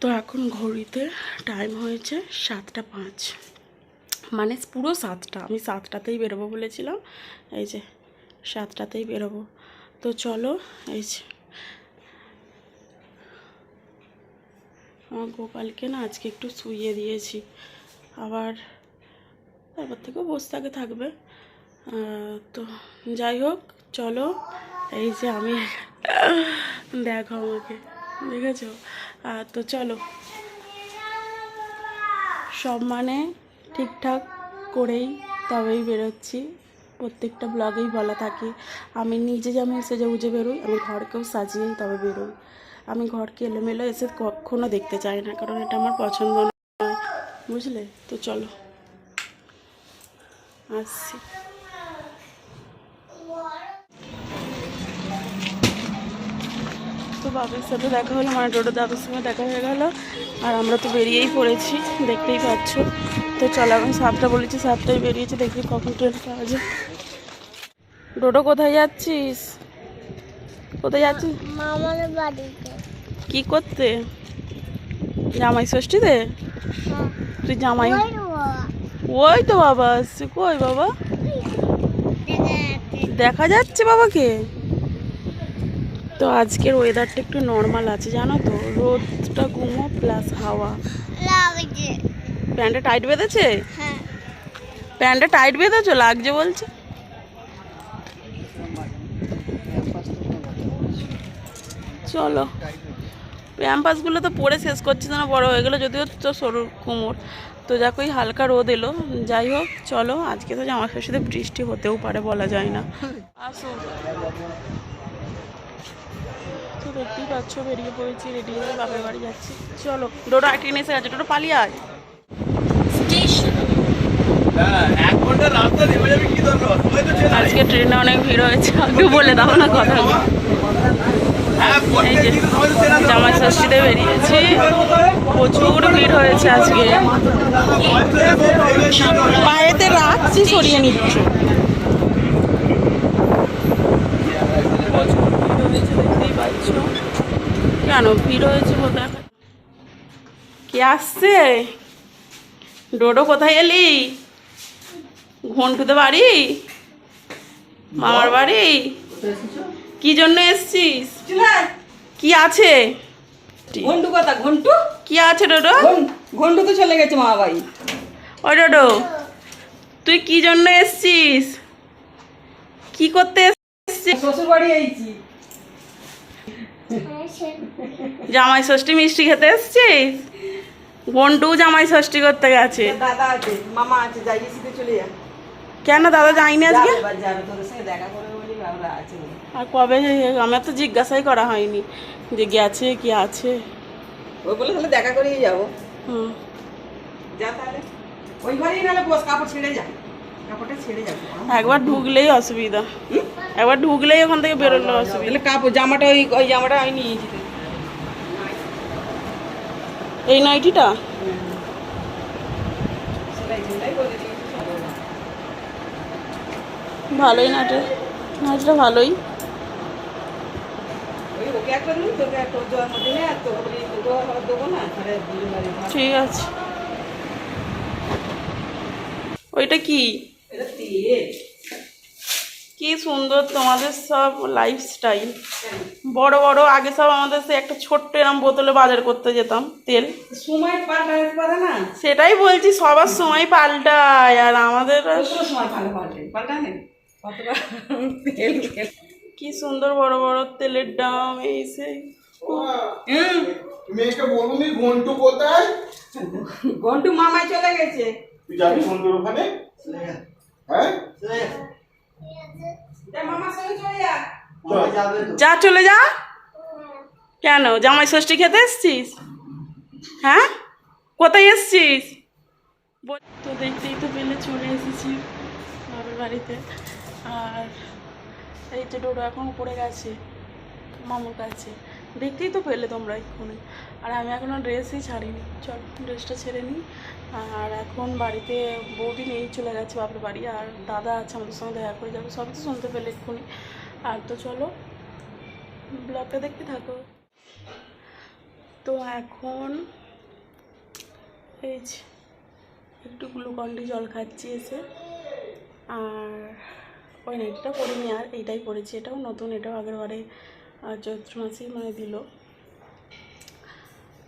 তো এখন ঘড়িতে টাইম হয়েছে সাতটা পাঁচ। মানে পুরো সাতটা। আমি সাতটাতেই বেরোবো বলেছিলাম। এই যে সাতটাতেই বেরোবো। তো চলো, এই যে আমার গোপালকে না আজকে একটু শুইয়ে দিয়েছি। আবার তারপর থেকেও বসে থাকে, থাকবে। তো যাই হোক, চলো। এই যে আমি দেখো আমাকে। দেখেছ? তো চলো। সব মানে ঠিকঠাক করেই তবেই বেরোচ্ছি। প্রত্যেকটা ব্লগেই বলা থাকে, আমি নিজে যেমন সেজে উজে বেরোই, আমি ঘরকেও সাজিয়েই তবে বেরোই। আমি ঘরকে এলোমেলো এসে কখনো দেখতে চাই না, কারণ এটা আমার পছন্দ নয়। বুঝলে? তো চলো। আসছি। তো বাবার সাথে দেখা হলো মানে টোটো দাদুর সঙ্গে দেখা হয়ে গেল। আর আমরা তো বেরিয়েই পড়েছি দেখতেই পাচ্ছ। তো চলো এখন সাতটা বলেছি সাতটায় বেরিয়েছি দেখি কখন ট্রেন পাওয়া যায়। ডোডো কোথায় যাচ্ছিস? কোথায় যাচ্ছিস? মামার বাড়িতে। কি করতে? জামাই ষষ্ঠীতে? হ্যাঁ। তুই জামাই? ওই তো বাবা। আসছে কই বাবা? দেখা। যাচ্ছে বাবাকে? তো আজকের ওয়েদারটা একটু নর্মাল আছে, জানো তো? রোদটা গুমো প্লাস হাওয়া। প্যান্টটা টাইট বেঁধেছে? প্যান্টটা টাইট বেঁধেছো? লাগছে বলছে। চলো। প্যাম্পাসগুলো তো পরে শেষ করছে না বড় হয়ে গেলো, যদিও তো সরু কুমোর। তো দেখো এই হালকা রোদ এলো। যাই হোক, চলো, আজকে তো জামা ষষ্ঠীতে বৃষ্টি হতেও পারে বলা যায় না। আসো। তো দেখতেই পাচ্ছ বেরিয়ে পড়েছি রেডি হয়ে বাপের বাড়ি যাচ্ছি। চলো ডোটো আটকে এসে গেছে ডোটো পালিয়ে আয়। হ্যাঁ, আজকে ট্রেনে অনেক ভিড় হয়েছে আগে বলে দাও না কথা। হ্যাঁ এই যে জামাই ষষ্ঠীতে বেরিয়েছি। প্রচুর ভিড় হয়েছে আজকে। পায়েতে রাখছি সরিয়ে নিচ্ছ প্রচুর ভিড় হয়েছে দেখতেই কেন? ভিড় হয়েছে বলতে কে আসছে? ডোডো কোথায় এলি? ঘন্টুতে বাড়ি মামার বাড়ি? কি জন্য এসছিস? কি আছে? ঘন্টু কথা ঘন্টু? কি আছে ডোডো? ঘন- ঘন্টু তো চলে গেছে মা বাড়ি। ও ডোডো তুই কি জন্য এসছিস? কি করতে এসছিস? শ্বশুর বাড়ি আইছি জামাই ষষ্ঠী মিষ্টি খেতে এসছিস? ঘন্টু জামাই ষষ্ঠী করতে গেছে। দাদা আছে মামা আছে যাই এসিতে চলে যা। কেন দাদা যায়নি আজকে। আর কবে আমার তো জিজ্ঞাসাই করা হয়নি যে গেছে কি আছে। ওই বলে তাহলে দেখা করেই যাব। হুম। যা তাহলে। ওই ঘরেই নাহলে বস কাপড় ছেড়ে যা। কাপড়টা ছেড়ে যাবে একবার ঢুকলেই অসুবিধা। একবার ঢুকলেই ওখান থেকে বেরোলো অসুবিধা। কাপড় জামাটা ওই ওই জামাটা আমি নিয়েছি এই নাইটিটা। ভালোই নাটে নাচটা ভালোই। ঠিক আছে। ওইটা কি? এটা তেল। কি সুন্দর তোমাদের সব লাইফস্টাইল বড় বড় আগে সব আমাদের সে একটা ছোট্ট এরম বোতলে বাজার করতে যেতাম তেল। সময় পাল্টাতে পারে না? সেটাই বলছি সবার সময় পাল্টায় আর আমাদের কি সুন্দর বড় বড় তেলের দাম এই সেই। মেয়েকে বলুন ঘন্টু কোথায়? ঘন্টু মামাই চলে গেছে। তুই যাবি ঘন্টুর ওখানে? হ্যাঁ? যা চলে যা। চল। যা চলে যা। কেন? জামাই ষষ্ঠী খেতে এসছিস? হ্যাঁ? কোথায় এসছিস? বল- তো দেখতেই তো পেলে চলে এসেছি বাবার বাড়িতে। আর এই যে ডোডো এখন উপরে গেছে মামুর কাছে। দেখতেই তো পেলে তোমরা এক্ষুনি। আর আমি এখনও ড্রেসই ছাড়িনি। চল, ড্রেসটা ছেড়ে নিই। আর এখন বাড়িতে বৌদি নেই, চলে গেছে বাপের বাড়ি, আর দাদা আছে, আমাদের সঙ্গে দেখা করে যাবে। সবই তো শুনতে পেলে এক্ষুনি। আর তো চলো, ব্লগটা দেখতে থাকো। তো এখন এই একটু গ্লুকন্ডি জল খাচ্ছি এসে। আর ওই নাইটটা করিনি আর এইটাই করেছি এটাও নতুন, এটাও আগের বারে চৈত্র মাসেই মানে দিল।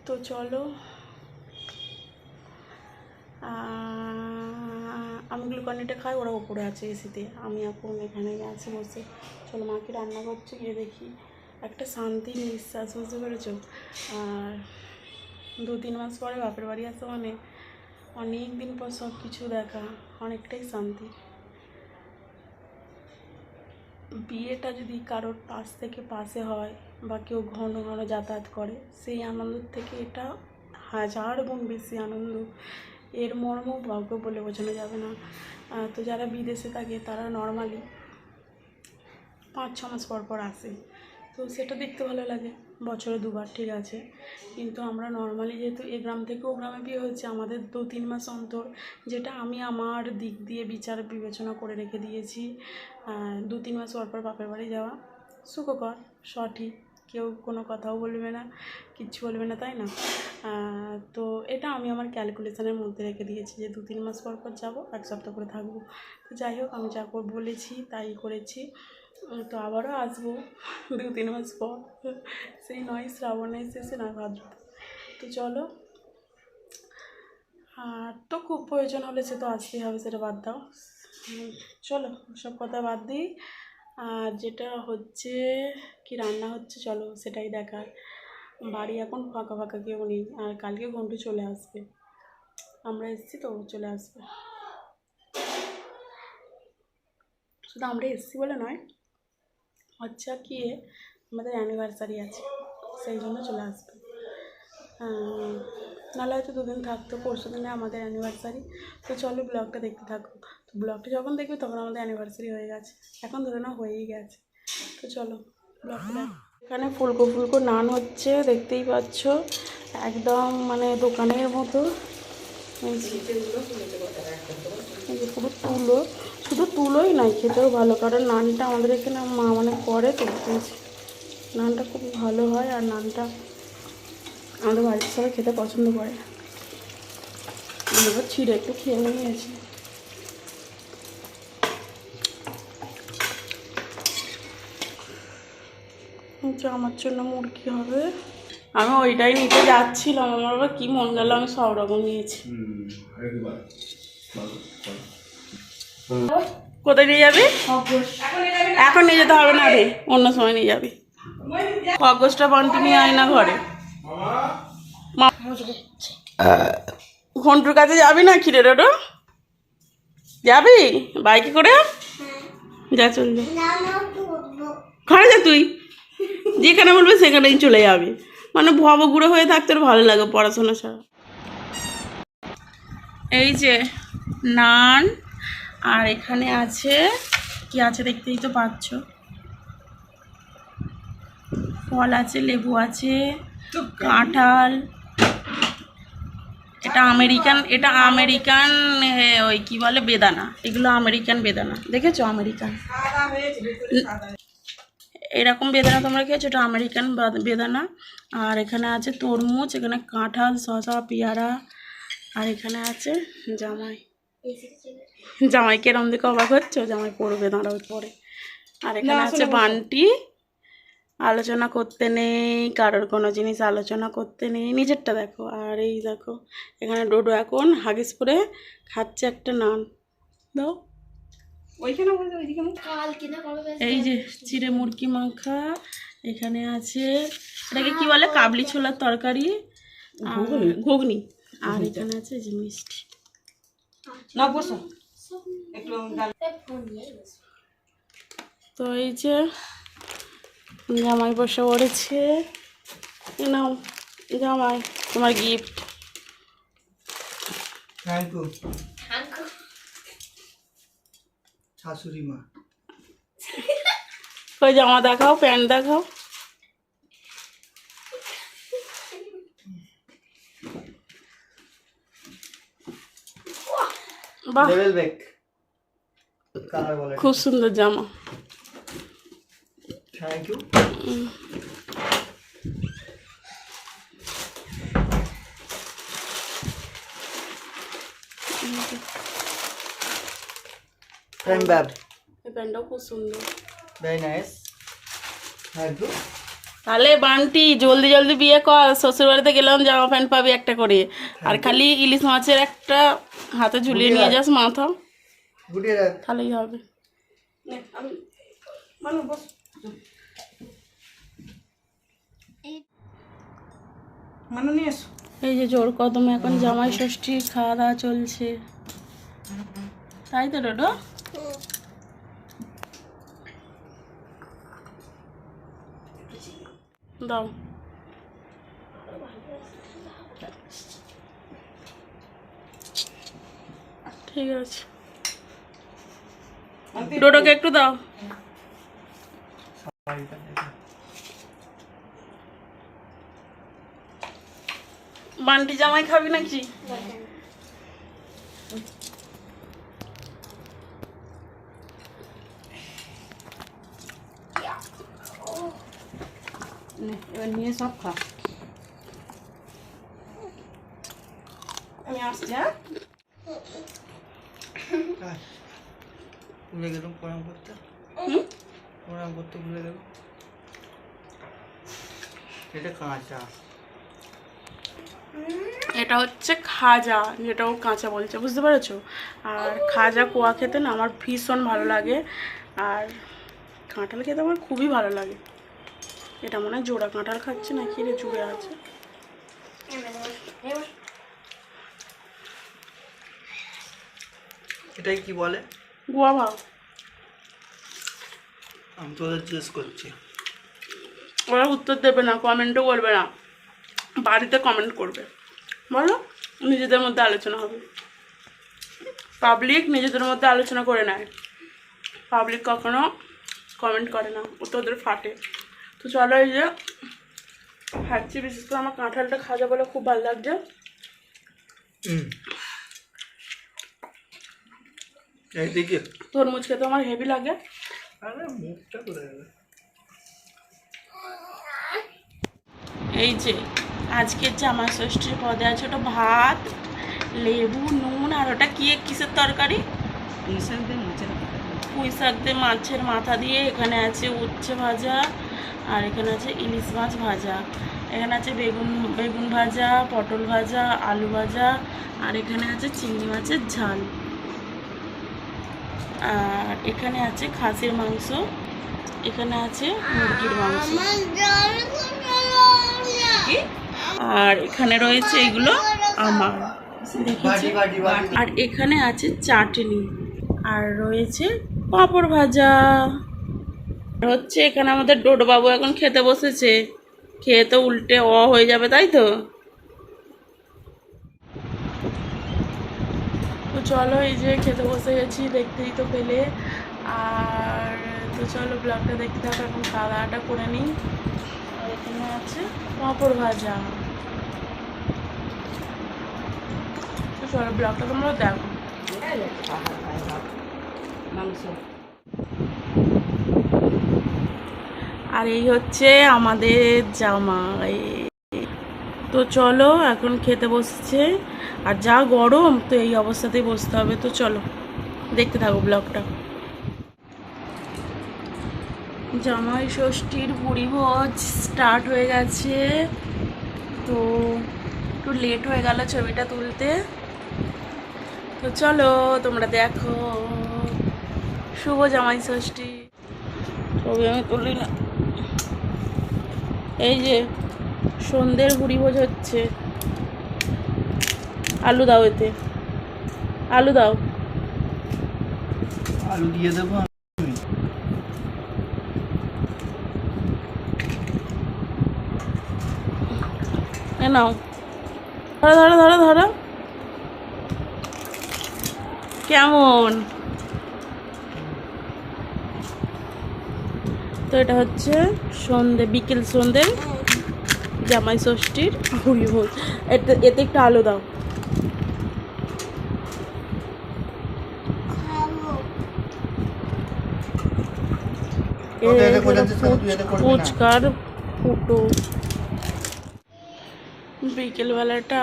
তো চলো। আমি গ্লুকন্ডিটা খাই, ওরা ওপরে আছে এসিতে। আমি এখন এখানে আছি বসে। চলো মাকে রান্না করছে গিয়ে দেখি। একটা শান্তি নিঃশ্বাস, বুঝতে পেরেছ? আর দু তিন মাস পরে বাপের বাড়ি আসা মানে অনেক দিন পর সব কিছু দেখা, অনেকটাই শান্তি। বিয়েটা যদি কারোর পাশ থেকে পাশে হয় বা কেউ ঘন ঘন যাতায়াত করে, সেই আনন্দ থেকে এটা হাজার গুণ বেশি আনন্দ। এর মর্ম ভাগ্য বলে বোঝানো যাবে না। তো যারা বিদেশে থাকে, তারা নর্মালি পাঁচ ছ মাস পর পর আসে। তো সেটা দেখতে ভালো লাগে। বছরে দুবার ঠিক আছে। কিন্তু আমরা নর্মালি যেহেতু এ গ্রাম থেকে ও গ্রামে বিয়ে হয়েছে, আমাদের দু তিন মাস অন্তর যেটা আমি আমার দিক দিয়ে বিচার বিবেচনা করে রেখে দিয়েছি। দু তিন মাস পর পর বাপের বাড়ি যাওয়া সুখকর, সঠিক। কেউ কোনো কথাও বলবে না, কিচ্ছু বলবে না, তাই না? তো এটা আমি আমার ক্যালকুলেশনের মধ্যে রেখে দিয়েছি যে দু তিন মাস পর পর যাব, এক সপ্তাহ করে থাকব। তো যাই হোক, আমি যা বলেছি, তাই করেছি। তো আবারও আসব দু তিন মাস পর সেই নয় শ্রাবণের শেষে নয় ভাদ্রতে তো চলো। আর তো খুব প্রয়োজন হলে সে তো আসতেই হবে, সেটা বাদ দাও। চলো, সব কথা বাদ দিই। আর যেটা হচ্ছে, কি রান্না হচ্ছে, চলো সেটাই দেখার। বাড়ি এখন ফাঁকা ফাঁকা কেউ নেই, আর কালকে ঘন্টু চলে আসবে। আমরা এসেছি তো চলে আসবে। শুধু আমরা এসেছি বলে নয় হচ্ছে কি আমাদের অ্যানিভার্সারি আছে, সেই জন্য চলে আসবে। নাহলে হয়তো দুদিন থাকতো, পরশু দিনে আমাদের অ্যানিভার্সারি তো চলো ব্লগটা দেখতে থাকো। তো ব্লগটা যখন দেখবে তখন আমাদের অ্যানিভার্সারি হয়ে গেছে। এখন ধরে না হয়েই গেছে। তো চলো, ব্লগটা এখানে ফুলকো ফুলকো নান হচ্ছে, দেখতেই পাচ্ছ। একদম মানে দোকানের মতো। পুরো তুলো, শুধু তুলোই নয় খেতেও ভালো। কারণ নানটা আমাদের এখানে মা মানে করে তো নানটা খুব ভালো হয় আর নানটা আমাদের বাড়িতে সবাই খেতে পছন্দ করে। আমরা ছিঁড়ে একটু খেয়ে নিয়েছি। আমার জন্য মুরগি হবে। আমি ওইটাই নিতে যাচ্ছিলাম। আমার আবার কী মন গেল, আমি সব রকম নিয়েছি। কোথায় নিয়ে যাবি? এখন নিয়ে যেতে হবে না রে, অন্য সময় নিয়ে যাবি। কাগজটা বান্টি নিয়ে আয় না ঘরে। ঘন্টুর কাছে যাবি না খিরে রোডো? যাবি? বাইকে করে? যা চল ঘরে যা তুই। যেখানে বলবে সেখানেই চলে যাবি। মানে ভবগুড়ো হয়ে থাকতে ভালো লাগে পড়াশোনা ছাড়া। এই যে, নান আর এখানে আছে কি আছে দেখতেই তো পাচ্ছ? ফল আছে লেবু আছে কাঁঠাল। এটা আমেরিকান এটা আমেরিকান ওই কি বলে বেদানা। এগুলো আমেরিকান বেদানা। দেখেছ আমেরিকান এরকম বেদানা তোমরা খেয়েছো? এটা আমেরিকান বাদ- বেদানা। আর এখানে আছে তরমুজ এখানে কাঁঠাল শসা পেয়ারা। আর এখানে আছে জামাই। জামাই কেরম দিকে অবাক হচ্ছে? জামাই পড়বে দাঁড়াও পরে। আর এখানে আছে বান্টি। আলোচনা করতে নেই কারোর কোনো জিনিস আলোচনা করতে নেই। নিজেরটা দেখো আর এই দেখো এখানে ডোডো এখন হাগিস পরে খাচ্ছে একটা নান। দাও। ওইখানে এই যে চিড়ে মুরগি মাখা এখানে আছে এটাকে কি বলে? কাবলি ছোলার তরকারি। আর ঘুগনি? আর এখানে আছে যে মিষ্টি। না বসো। তো এই যে জামাই বসে পড়েছে। এ নাও জামাই তোমার গিফট শাশুড়ি মা। ওই জামা দেখাও প্যান্ট দেখাও। লেভেল ব্যাক খুব সুন্দর জামা। প্যান্ট এই প্যান্টটাও খুব সুন্দর। তাহলে বান্টি জলদি জলদি বিয়ে কর। শ্বশুরবাড়িতে গেলাম জামা প্যান্ট পাবি একটা করে। আর খালি ইলিশ মাছের একটা হাতে ঝুলিয়ে নিয়ে যাস মাথা। তাহলেই হবে। আমি মানু বস। মানু নিয়ে এসো। এই যে জোর কদমে এখন জামাই ষষ্ঠী খাওয়া দাওয়া চলছে। তাই তো ডোডো? দাও। ঠিক আছে। ডোডোকে একটু দাও। বান্টি জামাই খাবি নাকি? এবার নিয়ে সব খা। আমি আসছি হ্যাঁ? ভুলে গেলাম প্রণাম করতে। প্রণাম করতে ভুলে গেলাম। এটা কাঁচা। এটা হচ্ছে খাজা যেটা ও কাঁচা বলছে বুঝতে পেরেছ? আর খাজা কোয়া খেতে না আমার ভীষণ ভালো লাগে আর কাঁঠাল খেতে আমার খুবই ভালো লাগে। এটা মনে হয় জোড়া কাঁঠাল খাচ্ছে না কি রে জুড়ে আছে? এটাই কি বলে? গুয়া ভাও আমি তো ওদের জিজ্ঞেস করছি। ওরা উত্তর দেবে না কমেন্টও করবে না। বাড়িতে কমেন্ট করবে। বলো নিজেদের মধ্যে আলোচনা হবে। পাবলিক নিজেদের মধ্যে আলোচনা করে নেয়। পাবলিক কখনো কমেন্ট করে না ও তো ওদের ফাটে। তো চলো এই যে খাচ্ছি বিশেষ করে আমার কাঁঠালটা খাজা বলে খুব ভালো লাগছে। হুম। এইদিকে তরমুজ খেতে আমার হেভি লাগে। আরে মুখটা করে এই যে আজকের জামা ষষ্ঠীর পদে আছে ওটা ভাত লেবু নুন আর ওটা কি কিসের তরকারি? পুঁইশাক দিয়ে মাছের পুঁই শাক দিয়ে মাছের মাথা দিয়ে এখানে আছে উচ্ছে ভাজা আর এখানে আছে ইলিশ মাছ ভাজা। এখানে আছে বেগুন বেগুন ভাজা পটল ভাজা আলু ভাজা আর এখানে আছে চিংড়ি মাছের ঝাল। আর এখানে আছে খাসির মাংস, এখানে আছে মুরগির মাংস। আর এখানে রয়েছে এগুলো আমার। আর এখানে আছে চাটনি, আর রয়েছে পাঁপড় ভাজা। হচ্ছে এখানে আমাদের ডোডবাবু এখন খেতে বসেছে। খেয়ে তো উল্টে অ হয়ে যাবে, তাই তো? তো চলো এই যে খেতে বসে গেছি, দেখতেই তো পেলে। আর তো চলো ব্লগটা দেখতে থাকো, এখন খাওয়া দাওয়াটা করে নিই। আর এখানে আছে পাঁপড় ভাজা। তো চলো ব্লগটা তোমরা দেখো। আর এই হচ্ছে আমাদের জামাই। তো চলো এখন খেতে বসছে। আর যা গরম, তো এই অবস্থাতেই বসতে হবে। তো চলো, দেখতে থাকো ব্লগটা। জামাই ষষ্ঠীর ভোজ স্টার্ট হয়ে গেছে। তো একটু লেট হয়ে গেল ছবিটা তুলতে। তো চলো, তোমরা দেখো। শুভ জামাই ষষ্ঠী। ছবি আমি তুলি না। এই যে সন্ধ্যের ভোজ হচ্ছে। আলু দাও এতে। আলু দাও। আলু দিয়ে দেবো নাও। ধরো ধরো ধরো ধরো। কেমন? তো এটা হচ্ছে সন্ধে বিকেল সন্ধে জামাই ষষ্ঠীর ভুড়ি ভোজ। এতে এতে একটু আলু দাও। ফুচকার ফুটো। বিকেলবেলাটা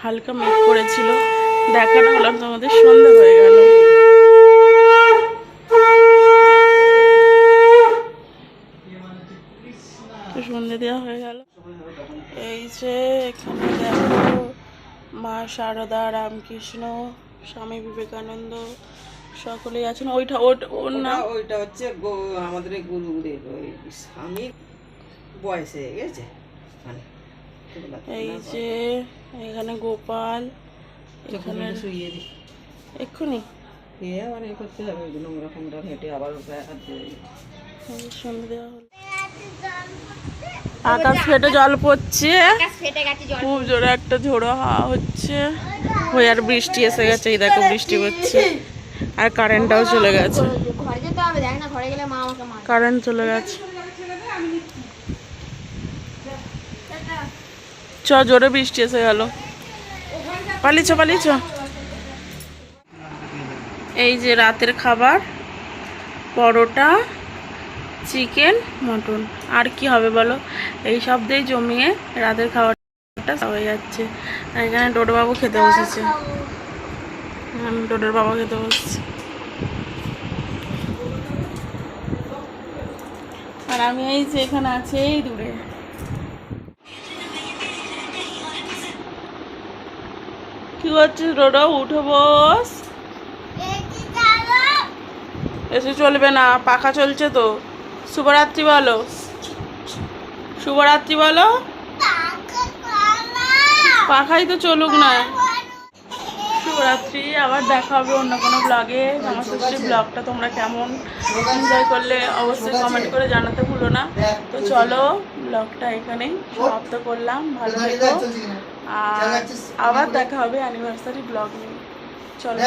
হালকা মেঘ করেছিল। দেখানো হলাম তোমাদের সন্ধ্যা হয়ে গেল। সন্ধে দেওয়া হয়ে গেল। এই যে এখানে দেখো মা শারদা রামকৃষ্ণ স্বামী বিবেকানন্দ সকলেই আছেন। ওইটা ওট- ওর নাম? ওইটা হচ্ছে গো- আমাদের এই গুরুদের ওই স্বামীর বয়স হয়ে গেছে। মানে এই যে এখানে গোপাল এখানে শুয়ে দিই। এক্ষুনি। এ আবার এ করতে হবে নোংরা ফোংরা আবার সন্ধে দেওয়া হলো। আকাশ ফেটে জল পড়ছে। খুব জোরে একটা ঝোড়ো হাওয়া হচ্ছে। হয়ে আর বৃষ্টি এসে গেছে এই দেখো বৃষ্টি হচ্ছে। আর কারেন্টটাও চলে গেছে। কারেন্ট চলে গেছে। চ, জোরে বৃষ্টি এসে গেল। পালিছ পালিছ এই যে রাতের খাবার, পরোটা, চিকেন, মটন। আর কি হবে বলো? এই সব দিয়ে জমিয়ে রাতের খাবারটা হয়ে যাচ্ছে। এখানে ডোডোবাবু খেতে বসেছে। আমি ডোডোর বাবা খেতে বসছি আর আমি এই যে এখানে আছি এই দূরে। কি করছিস রোডো উঠে বস। এসে চলবে না পাখা চলছে তো। শুভরাত্রি বলো। শুভরাত্রি বলো। পাখাই তো চলুক না। শুভরাত্রি আবার দেখা হবে অন্য কোনো ব্লগে আমার ষষ্ঠী ব্লগটা তোমরা কেমন? এনজয় করলে অবশ্যই কমেন্ট করে জানাতে ভুলো না। তো চলো ব্লগটা এখানেই সমাপ্ত করলাম। ভালো থেকো। আর আবার দেখা হবে অ্যানিভার্সারি ব্লগ নিয়ে। চলো